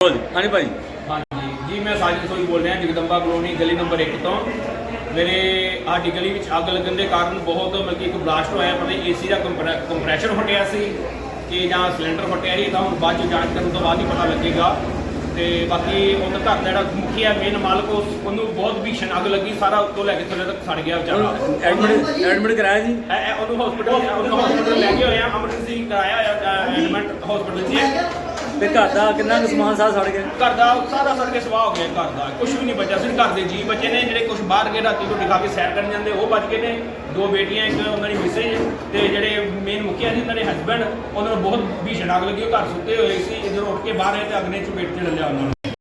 ਹਾਂਜੀ ਭਾਈ ਹਾਂਜੀ। ਜੀ ਮੈਂ ਸਾਜਨ ਸੋਈ ਬੋਲ ਰਿਹਾ ਜਗਦੰਬਾ ਕਲੋਨੀ ਗਲੀ ਨੰਬਰ 1 ਤੋਂ। ਮੇਰੇ ਸਾਡੀ ਗਲੀ ਵਿੱਚ ਅੱਗ ਲੱਗਣ ਦੇ ਕਾਰਨ ਬਹੁਤ ਮਤਲਬ ਇੱਕ ਬਲਾਸਟ ਹੋਇਆ ਪਤਾ ਏਸੀ ਦਾ ਕੰਪਰੈ- ਕੰਪਰੈਸ਼ਰ ਫਟਿਆ ਸੀ ਕਿ ਜਾਂ ਸਿਲੰਡਰ ਫਟਿਆ ਸੀ ਤਾਂ ਹੁਣ ਬਾਅਦ ਚ ਜਾਂਚ ਕਰਨ ਤੋਂ ਬਾਅਦ ਹੀ ਪਤਾ ਲੱਗੇਗਾ। ਤੇ ਬਾਕੀ ਉਹਦਾ ਘਰ ਦਾ ਜਿਹੜਾ ਮੁਖੀ ਹੈ ਮੇਨ ਮਾਲਕ ਉਸ- ਉਹਨੂੰ ਬਹੁਤ ਭੀਸ਼ਣ ਅੱਗ ਲੱਗੀ ਸਾਰਾ ਉੱਤੋਂ ਲੈ ਕੇ ਥੱਲੇ ਤੱਕ ਸੜ ਗਿਆ ਵਿਚਾਰਾ। ਐਡਮਿਟ ਐਡਮਿਟ ਕਰਾਇਆ ਜੀ? ਉਹਨੂੰ ਹਸਪੀਟਲ ਉਹਨੂੰ ਹਸਪੀਟਲ ਲੈ ਕੇ ਹੋਏ ਆ ਐਮਰਜੈਂਸੀ ਕਰਾਇਆ ਹੋਇਆ ਐਡਮਿਟ ਹਸਪੀਟਲ 'ਚ ਤੇ ਘਰ ਦਾ ਕਿੰਨਾ ਕੁ ਸਮਾਨ ਸਾਰਾ ਸੜ ਗਿਆ? ਘਰ ਦਾ ਸਾਰਾ ਸੜ ਕੇ ਸਵਾਹ ਹੋ ਗਿਆ ਘਰ ਦਾ। ਕੁਝ ਵੀ ਨਹੀਂ ਬਚਿਆ। ਸਿਰਫ ਘਰ ਦੇ ਜੀ ਬਚੇ ਨੇ, ਜਿਹੜੇ ਕੁਝ ਬਾਹਰ ਗਏ, ਰਾਤੀ ਰੋਟੀ ਖਾ ਕੇ ਸੈਰ ਕਰਨ ਜਾਂਦੇ, ਉਹ ਬਚ ਗਏ ਨੇ। ਦੋ ਬੇਟੀਆਂ, ਇੱਕ ਉਹਨਾਂ ਦੀ ਮਿਸੇਜ ਤੇ ਜਿਹੜੇ ਮੇਨ ਮੁਖੀਆ ਸੀ ਉਹਨਾਂ ਦੇ ਹਸਬੈਂਡ ਉਹਨਾਂ ਨੂੰ ਬਹੁਤ ਭੀਸ਼ਣ ਅੱਗ ਲੱਗੀ, ਉਹ ਘਰ ਸੁੱਤੇ ਹੋਏ ਸੀ। ਇਧਰ ਉੱਠ ਕੇ ਬਾਹਰ ਆਏ ਤੇ ਅੱਗ ਚਪੇਟ ਚ ਲਿਆ ਉਹਨਾਂ ਨੂੰ।